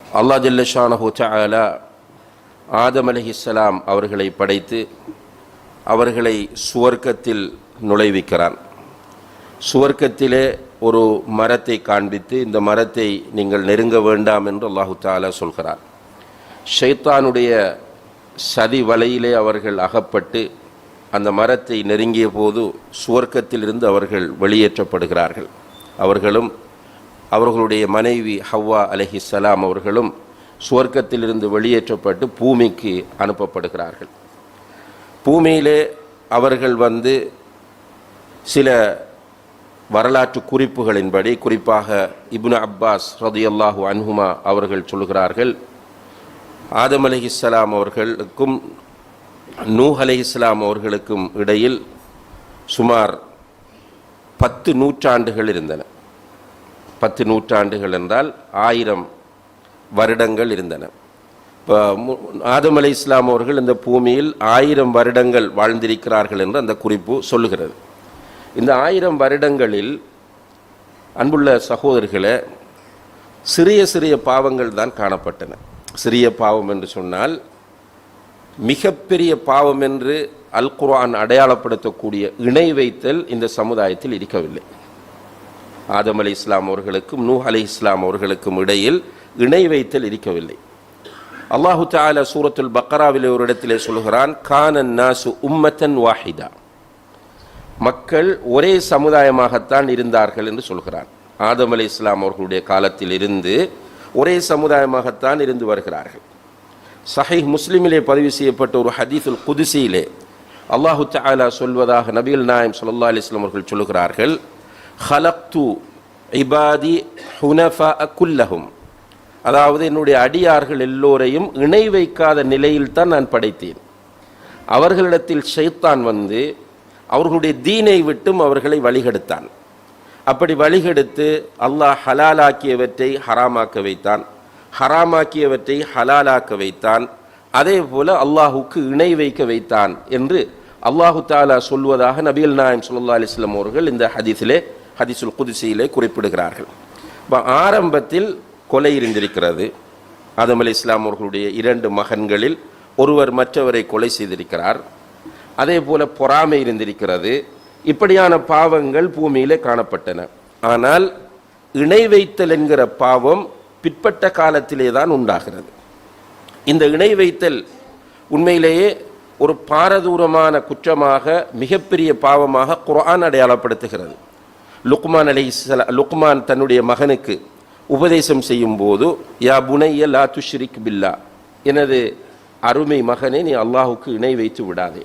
அல்லாஹ் ஜல்லஷானஹு தஆலா ஆதம் அலைஹிஸ்ஸலாம் அவர்களை படைத்து அவர்களை சுவர்க்கத்தில் நுழைவிக்கிறான். சுவர்க்கத்திலே ஒரு மரத்தை காண்பித்து இந்த மரத்தை நீங்கள் நெருங்க வேண்டாம் என்று அல்லாஹு தாலா சொல்கிறார் ஷைத்தானுடைய சதி வலையிலே அவர்கள் அகப்பட்டு அந்த மரத்தை நெருங்கிய போது சுவர்க்கத்திலிருந்து அவர்கள் வெளியேற்றப்படுகிறார்கள். அவர்களும் அவர்களுடைய மனைவி ஹவ்வா அலஹிஸ்ஸலாம் அவர்களும் சுவர்க்கத்திலிருந்து வெளியேற்றப்பட்டு பூமிக்கு அனுப்பப்படுகிறார்கள். பூமியிலே அவர்கள் வந்து சில வரலாற்று குறிப்புகளின்படி குறிப்பாக இப்னு அப்பாஸ் ரதியல்லாஹு அன்ஹுமா அவர்கள் சொல்கிறார்கள் ஆதம் அலிஹிஸ்லாம் அவர்களுக்கும் நூஹ் அலிஹிஸ்லாம் அவர்களுக்கும் இடையில் சுமார் பத்து நூற்றாண்டுகள் இருந்தன. பத்து நூற்றாண்டுகள் என்றால் ஆயிரம் வருடங்கள் இருந்தன. இப்போ ஆதம் அலி இஸ்லாம் அவர்கள் இந்த பூமியில் ஆயிரம் வருடங்கள் வாழ்ந்திருக்கிறார்கள் என்று அந்த குறிப்பு சொல்லுகிறது. இந்த ஆயிரம் வருடங்களில் அன்புள்ள சகோதரர்களை சிறிய சிறிய பாவங்கள் தான் காணப்பட்டன. சிறிய பாவம் என்று சொன்னால் மிகப்பெரிய பாவம் என்று அல் குர்ஆன் அடையாளப்படுத்தக்கூடிய இணை வைத்தல் இந்த சமுதாயத்தில் இருக்கவில்லை. ஆதம் அலி இஸ்லாம் அவர்களுக்கும் நூ அலி இஸ்லாம் அவர்களுக்கும் இடையில் இணை வைத்தல் இருக்கவில்லை. அல்லாஹு தாலா சூரத்துல் பக்ராவில் ஒரு இடத்திலே சொல்கிறான் கானன் நாசு உம்மத்தன் வாஹிதா. மக்கள் ஒரே சமுதாயமாகத்தான் இருந்தார்கள் என்று சொல்கிறான். ஆதம் அலி இஸ்லாம் அவர்களுடைய காலத்தில் இருந்து ஒரே சமுதாயமாகத்தான் இருந்து வருகிறார்கள். சஹை முஸ்லிமிலே பதிவு செய்யப்பட்ட ஒரு ஹதீஃபுல் குதிசியிலே அல்லாஹு தாலா சொல்வதாக நபிகள் நாயம் சொல்லா அலிஸ்லாம் அவர்கள் சொல்லுகிறார்கள் ஹலக்து இபாதி ஹுனஃபா குல்லஹும் அதாவது என்னுடைய அடியார்கள் எல்லோரையும் இணை வைக்காத நிலையில்தான் நான் படைத்தேன். அவர்களிடத்தில் ஷைத்தான் வந்து அவர்களுடைய தீனை விட்டும் அவர்களை வழிகெடுத்தான். அப்படி வழிகெடுத்து அல்லாஹ் ஹலாலாக்கியவற்றை ஹராமாக்க வைத்தான். ஹராமாக்கியவற்றை ஹலாலாக்க வைத்தான். அதே போல அல்லாஹுக்கு இணை வைக்க வைத்தான் என்று அல்லாஹு தாலா சொல்வதாக நபிகள் நாயம் சுல்லா அலிஸ்லாம் அவர்கள் இந்த ஹதீஸிலே ஹதிசுல் குதிசியிலே குறிப்பிடுகிறார்கள். இப்போ ஆரம்பத்தில் கொலை இருந்திருக்கிறது. ஆதம் அலி இஸ்லாம் அவர்களுடைய இரண்டு மகன்களில் ஒருவர் மற்றவரை கொலை செய்திருக்கிறார். அதே போல பொறாமை இருந்திருக்கிறது. இப்படியான பாவங்கள் பூமியிலே காணப்பட்டன. ஆனால் இணை வைத்தல் என்கிற பாவம் பிற்பட்ட காலத்திலே தான் உண்டாகிறது. இந்த இணை வைத்தல் உண்மையிலேயே ஒரு பாரதூரமான குற்றமாக மிகப்பெரிய பாவமாக குரான் அடையாளப்படுத்துகிறது. லுக்மான் அலி லுக்மான் தன்னுடைய மகனுக்கு உபதேசம் செய்யும் போது யா புனைய லா துஷ்ரிக் பில்லா. எனது அருமை மகனே நீ அல்லாஹுக்கு இணை வைத்து விடாதே.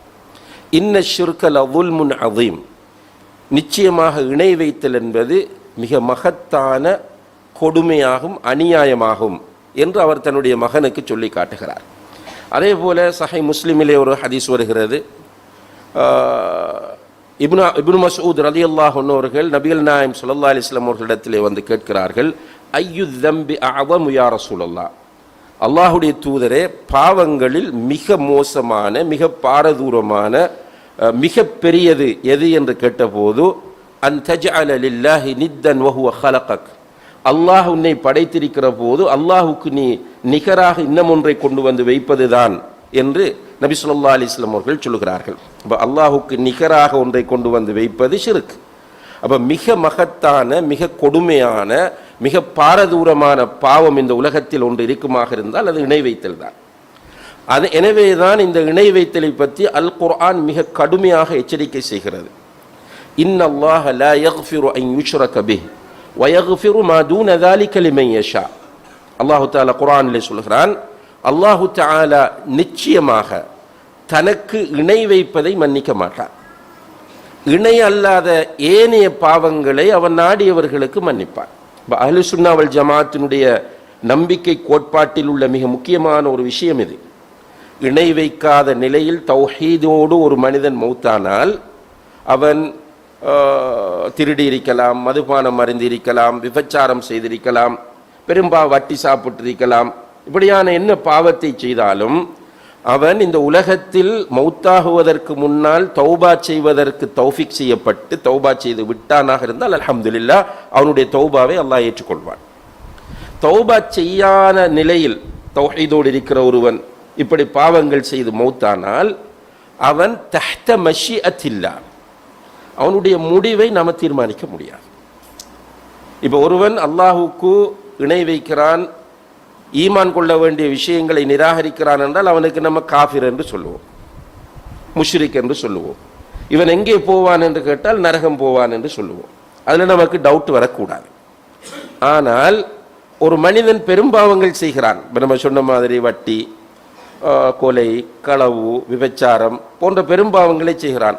இன்ன ஷிர்கல் அவுல் முன் அதீம் நிச்சயமாக இணை வைத்தல் என்பது மிக மகத்தான கொடுமையாகும் அநியாயமாகும் என்று அவர் தன்னுடைய மகனுக்கு சொல்லி காட்டுகிறார். அதே போல் சஹை முஸ்லீமிலே ஒரு ஹதீஸ் வருகிறது. இப்னு இப்னு மசூத் ரதி அல்லாஹ் அவர்கள் நபிகள் நாயம் சுல்லா அலிஸ்லாம் அவர்களிடத்திலே வந்து கேட்கிறார்கள் ஐயு தம்பி அவம் யார சூழல்லா அல்லாஹுடைய தூதரே பாவங்களில் மிக மோசமான மிக பாரதூரமான மிக பெரியது எது என்று கேட்டபோது அன் தஜ் அலில்லாஹி நித்தன் வஹுவ ஹலகக் அல்லாஹ் உன்னை படைத்திருக்கிற போது அல்லாஹுக்கு நீ நிகராக இன்னமொன்றை கொண்டு வந்து வைப்பதுதான். என்று நபி சொல்லா அலிஸ்லாம் அவர்கள் சொல்லுகிறார்கள். அப்போ அல்லாஹுக்கு நிகராக ஒன்றை கொண்டு வந்து வைப்பது ஷிருக்கு அப்போ மிக மகத்தான மிக கொடுமையான மிக பாரதூரமான பாவம் இந்த உலகத்தில் ஒன்று இருக்குமாக இருந்தால் அது இணை வைத்தல் தான். அது எனவே தான் இந்த இணை வைத்தலை பற்றி அல் குர்ஆன் மிக கடுமையாக எச்சரிக்கை செய்கிறது. இன்னல்லாஹ் லா யக்ஃபிரு ஐ யுஷ்ரக கபி வயகுஃபிரு மா தூன அதாலி லிமன் யஷா. அல்லாஹு தாலா குர்ஆனிலே சொல்கிறான் அல்லாஹு தாலா நிச்சயமாக தனக்கு இணை வைப்பதை மன்னிக்க மாட்டான். இணை அல்லாத ஏனைய பாவங்களை அவன் நாடியவர்களுக்கு மன்னிப்பான். இப்போ அஹலுசுன்னாவல் ஜமாத்தினுடைய நம்பிக்கை கோட்பாட்டில் உள்ள மிக முக்கியமான ஒரு விஷயம் இது. இணை வைக்காத நிலையில் தௌஹீதோடு ஒரு மனிதன் மௌத்தானால் அவன் திருடி இருக்கலாம் மதுபானம் அறிந்திருக்கலாம் விபச்சாரம் செய்திருக்கலாம் பெரும்பா வட்டி சாப்பிட்டிருக்கலாம் இப்படியான என்ன பாவத்தை செய்தாலும் அவன் இந்த உலகத்தில் மௌத்தாகுவதற்கு முன்னால் தௌபா செய்வதற்கு தௌஃபிக் செய்யப்பட்டு தௌபா செய்து விட்டானாக இருந்தால் அலமதுல்லா அவனுடைய தௌபாவை அல்லாஹ் ஏற்றுக்கொள்வான். தௌபா செய்யாத நிலையில் தௌஹீதோடு இருக்கிற ஒருவன் இப்படி பாவங்கள் செய்து மௌத்தானால் அவன் தஹ்த மஷி அத்தில்லா அவனுடைய முடிவை நாம் தீர்மானிக்க முடியாது. இப்போ ஒருவன் அல்லாஹுக்கு இணை வைக்கிறான் ஈமான் கொள்ள வேண்டிய விஷயங்களை நிராகரிக்கிறான் என்றால் அவனுக்கு நம்ம காஃபிர் என்று சொல்லுவோம். முஷ்ரிக் என்று சொல்லுவோம். இவன் எங்கே போவான் என்று கேட்டால் நரகம் போவான் என்று சொல்லுவோம். அதில் நமக்கு டவுட் வரக்கூடாது. ஆனால் ஒரு மனிதன் பெரும்பாவங்கள் செய்கிறான். இப்போ நம்ம சொன்ன மாதிரி வட்டி கொலை களவு விபச்சாரம் போன்ற பெரும்பாவங்களை செய்கிறான்.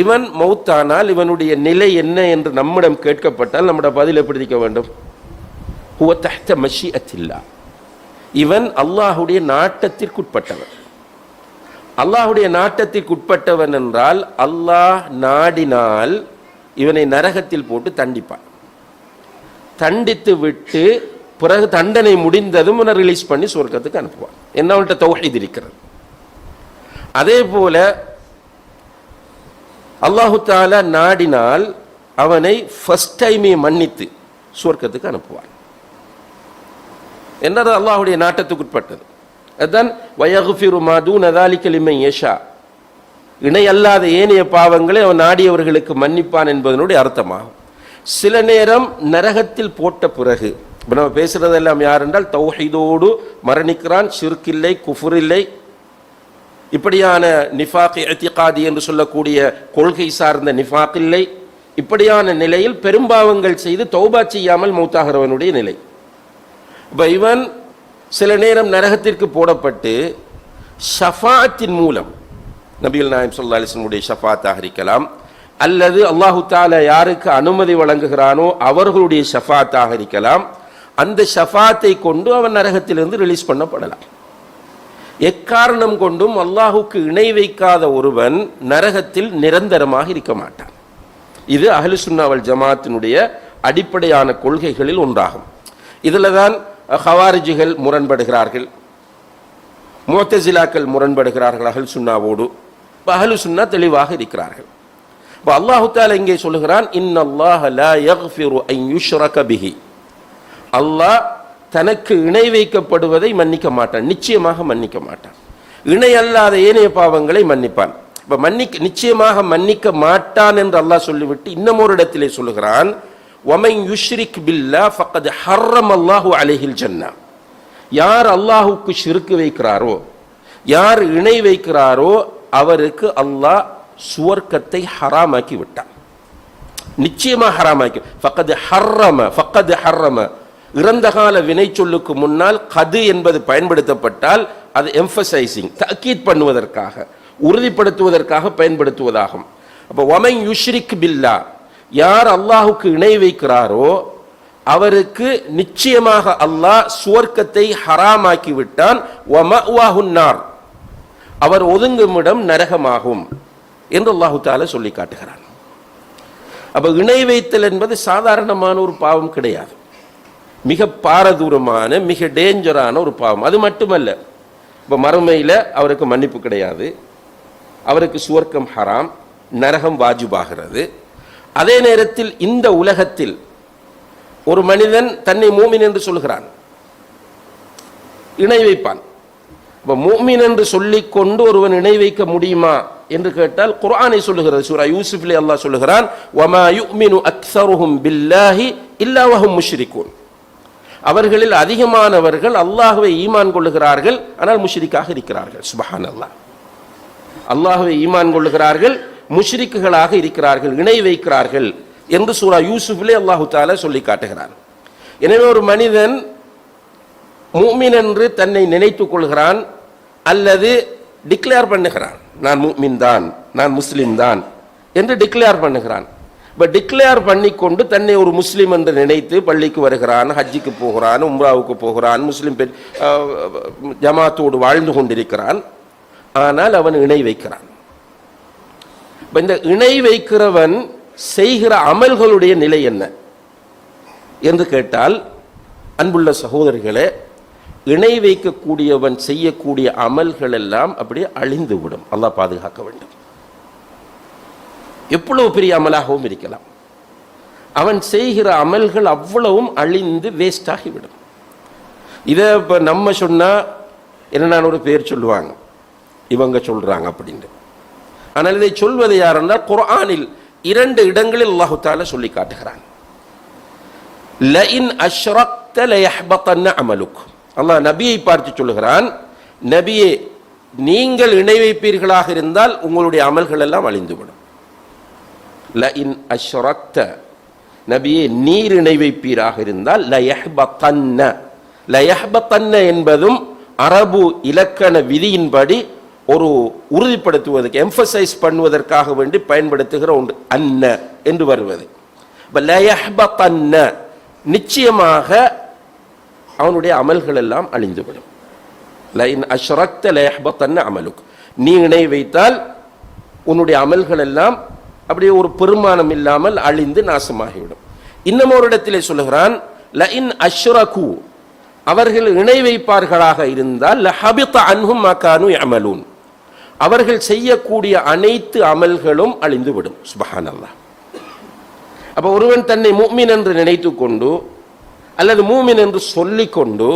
இவன் மௌத்தானால் இவனுடைய நிலை என்ன என்று நம்மிடம் கேட்கப்பட்டால் நம்முடைய பதில் எப்படி இருக்க வேண்டும்? ஹுவ தஹ்த மஷிஅத்தில்லா இவன் அல்லாஹுடைய நாட்டத்திற்குட்பட்டவன். அல்லாஹுடைய நாட்டத்திற்குட்பட்டவன் என்றால் அல்லாஹ் நாடினால் இவனை நரகத்தில் போட்டு தண்டிப்பான். தண்டித்து விட்டு பிறகு தண்டனை முடிந்ததும் இவனை ரிலீஸ் பண்ணி சொர்க்கத்துக்கு அனுப்புவான். என்ன அவன்கிட்ட தௌஹீத் இருக்கிறது? அதே போல அல்லாஹு தாலா நாடினால் அவனை ஃபஸ்ட் டைமே மன்னித்து சொர்க்கத்துக்கு அனுப்புவான். என்னது அல்லாஹுடைய நாட்டத்துக்குட்பட்டது. அதுதான் வயகுஃபிரு மாதூன் அதாலிக்க ஏஷா யஷா. இணை அல்லாத ஏனைய பாவங்களை அவன் நாடியவர்களுக்கு மன்னிப்பான் என்பதனுடைய அர்த்தமாகும். சில நேரம் நரகத்தில் போட்ட பிறகு இப்போ நம்ம பேசுகிறதெல்லாம் யார் என்றால் தௌஹீதோடு மரணிக்கிறான் சிறுக்கில்லை குஃபுரில்லை. இப்படியான நிஃபாக் எத்திகாதி என்று சொல்லக்கூடிய கொள்கை சார்ந்த நிஃபாக் இல்லை இப்படியான நிலையில் பெரும்பாவங்கள் செய்து தௌபா செய்யாமல் மௌத்தாகிறவனுடைய நிலை. இப்போ இவன் சில நேரம் நரகத்திற்கு போடப்பட்டு ஷஃபாத்தின் மூலம் நபிகள் நாயம் சொல்லா அலிஸ்லமுடைய ஷஃபாத்தாக இருக்கலாம் அல்லது அல்லாஹு தாலா யாருக்கு அனுமதி வழங்குகிறானோ அவர்களுடைய ஷஃபாத்தாக இருக்கலாம் அந்த ஷஃபாத்தை கொண்டு அவன் நரகத்திலிருந்து ரிலீஸ் பண்ணப்படலாம். எக்காரணம் கொண்டும் அல்லாஹுக்கு இணை வைக்காத ஒருவன் நரகத்தில் நிரந்தரமாக இருக்க மாட்டான். இது அஹலுசுன்னாவல் ஜமாத்தினுடைய அடிப்படையான கொள்கைகளில் ஒன்றாகும். இதில் தான் ஹவாரிஜிகள் முரண்படுகிறார்கள். மோத்தசிலாக்கள் முரண்படுகிறார்கள் அகல் சுன்னாவோடு. இப்போ அகலு சுன்னா தெளிவாக இருக்கிறார்கள். இப்போ அல்லாஹு தால இங்கே சொல்லுகிறான் இன் அல்லாஹ் பிஹி. அல்லாஹ் தனக்கு இணை வைக்கப்படுவதை மன்னிக்க மாட்டான் நிச்சயமாக மன்னிக்க மாட்டான். இணை அல்லாத ஏனைய பாவங்களை மன்னிப்பான். இப்போ மன்னிக்க நிச்சயமாக மன்னிக்க மாட்டான் என்று அல்லாஹ் சொல்லிவிட்டு இன்னமொரு ஒரு இடத்திலே சொல்லுகிறான் ஒமைன் யுஷ்ரிக் பில்லா ஃபக்கத் ஹர்ரம் அல்லாஹு அலேஹில் ஜன்னா யார் அல்லாஹுக்கு ஷிருக்கு வைக்கிறாரோ யார் இணை வைக்கிறாரோ அவருக்கு அல்லாஹ் சுவர்க்கத்தை ஹராமாக்கி விட்டான். நிச்சயமாக ஹராமாக்கி. ஃபக்கது ஹர்ரம ஃபக்கது ஹர்ரம இறந்த கால வினை சொல்லுக்கு முன்னால் கது என்பது பயன்படுத்தப்பட்டால் அது எம்ஃபசைசிங் தக்கீத் பண்ணுவதற்காக உறுதிப்படுத்துவதற்காக பயன்படுத்துவதாகும். அப்போ ஒமை யுஷ்ரிக் பில்லா யார் அல்லாஹுக்கு இணை வைக்கிறாரோ அவருக்கு நிச்சயமாக அல்லாஹ் சுவர்க்கத்தை ஹராமாக்கி விட்டான். வமஅவாஹுன்னார் அவர் ஒதுங்குமிடம் நரகமாகும் என்று அல்லாஹு தால சொல்லி காட்டுகிறான் அப்ப இணை வைத்தல் என்பது சாதாரணமான ஒரு பாவம் கிடையாது. மிக பாரதூரமான மிக டேஞ்சரான ஒரு பாவம். அது மட்டுமல்ல இப்போ மறுமையில் அவருக்கு மன்னிப்பு கிடையாது. அவருக்கு சுவர்க்கம் ஹராம் நரகம் வாஜிபாகிறது. அதே நேரத்தில் இந்த உலகத்தில் ஒரு மனிதன் தன்னை மூமின் என்று சொல்கிறான். இணை வைப்பான். இப்போ மூமின் என்று சொல்லிக்கொண்டு ஒருவன் இணை வைக்க முடியுமா என்று கேட்டால் குர்ஆனை சொல்லுகிறது. சூரா யூசுஃப்லே அல்லாஹ் சொல்லுகிறான் வமா யுமினு அக்ஸருஹும் பில்லாஹி இல்லாவஹும் முஷ்ரிகூன். அவர்களில் அதிகமானவர்கள் அல்லாஹுவை ஈமான் கொள்ளுகிறார்கள் ஆனால் முஷ்ரிக்காக இருக்கிறார்கள். சுபஹான் அல்லாஹ் அல்லாஹுவை ஈமான் கொள்ளுகிறார்கள் முஷ்ரிக்குகளாக இருக்கிறார்கள் இணை வைக்கிறார்கள் என்று சூரா யூசுஃபிலே அல்லாஹு தாலா சொல்லி காட்டுகிறான். எனவே ஒரு மனிதன் மூமின் என்று தன்னை நினைத்துக் கொள்கிறான் அல்லது டிக்ளேர் பண்ணுகிறான் நான் மூமின் தான் நான் முஸ்லீம் தான் என்று டிக்ளேர் பண்ணுகிறான். இப்போ டிக்ளேர் பண்ணிக்கொண்டு தன்னை ஒரு முஸ்லீம் என்று நினைத்து பள்ளிக்கு வருகிறான் ஹஜ்ஜிக்கு போகிறான் உம்ராவுக்கு போகிறான் முஸ்லீம் பெண் ஜமாத்தோடு வாழ்ந்து கொண்டிருக்கிறான். ஆனால் அவன் இணை வைக்கிறான். இப்போ இந்த இணை வைக்கிறவன் செய்கிற அமல்களுடைய நிலை என்ன? என்று கேட்டால் அன்புள்ள சகோதரிகளை இணை வைக்கக்கூடியவன் செய்யக்கூடிய அமல்கள் எல்லாம் அப்படியே அழிந்து விடும் அல்லாஹ் பாதுகாக்க வேண்டும். எவ்வளவு பெரிய அமலாகவும் இருக்கலாம். அவன் செய்கிற அமல்கள் அவ்வளவும் அழிந்து வேஸ்ட் ஆகிவிடும். இதை இப்போ நம்ம சொன்னால் என்னென்னு ஒரு பேர் சொல்லுவாங்க. இவங்க சொல்கிறாங்க அப்படின்ட்டு. ஆனால் இதை சொல்வது யார் என்றால் குர்ஆனில் இரண்டு இடங்களில் அல்லாஹு தால சொல்லி காட்டுகிறான். லஇன் அஷ்ரக்த லயஹ்பத்தன்ன அமலுக். அல்லாஹ் நபியை பார்த்து சொல்லுகிறான் நபியே நீங்கள் இணை வைப்பீர்களாக இருந்தால் உங்களுடைய அமல்கள் எல்லாம் அழிந்துவிடும். லஇன் அஷ்ரக்த. நபியே நீர் இணை வைப்பீராக இருந்தால் லயஹ்பத்தன்ன. லயஹ்பத்தன்ன என்பதும் அரபு இலக்கண விதியின்படி ஒரு உறுதிப்படுத்துவதற்கு எம்பசைஸ் பண்ணுவதற்காக வேண்டி பயன்படுத்துகிற ஒன்று அன்ன என்று வருவது. நிச்சயமாக அவனுடைய அமல்கள் எல்லாம் அழிந்துவிடும். லைன் அஷ்ரக்த லயஹ்பத்தன்ன அமலுக் நீ இணை வைத்தால் உன்னுடைய அமல்கள் எல்லாம் அப்படியே ஒரு பெருமானம் இல்லாமல் அழிந்து நாசமாகிவிடும். இன்னும் ஒரு இடத்திலே சொல்லுகிறான் லஇன் அஷ்ரகு. அவர்கள் இணை வைப்பார்களாக இருந்தால் லஹபித அன்ஹும் மகானு அமலூன் அவர்கள் செய்யக்கூடிய அனைத்து அமல்களும் அழிந்துவிடும். அல்லாஹ் அப்போ ஒருவன் தன்னை மூமின் என்று நினைத்து கொண்டு அல்லது மூமின் என்று சொல்லிக்கொண்டு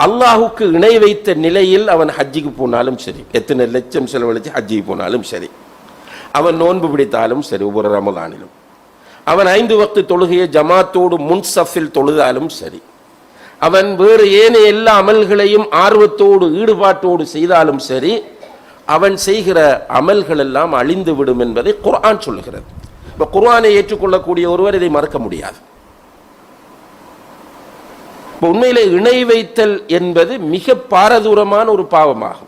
அல்லாஹுக்கு இணை வைத்த நிலையில் அவன் ஹஜ்ஜிக்கு போனாலும் சரி எத்தனை லட்சம் செலவழித்து ஹஜ்ஜிக்கு போனாலும் சரி அவன் நோன்பு பிடித்தாலும் சரி ஒவ்வொரு ரமதானிலும் அவன் ஐந்து வக்து தொழுகையை ஜமாத்தோடு முன்சஃபில் தொழுதாலும் சரி அவன் வேறு ஏனைய எல்லா அமல்களையும் ஆர்வத்தோடு ஈடுபாட்டோடு செய்தாலும் சரி அவன் செய்கிற அமல்கள் எல்லாம் அழிந்து விடும் என்பதை குர்ஆன் சொல்லுகிறது. இப்போ குர்ஆனை ஏற்றுக்கொள்ளக்கூடிய ஒருவர் இதை மறக்க முடியாது. இப்போ உண்மையிலே இணை வைத்தல் என்பது மிக பாரதூரமான ஒரு பாவமாகும்.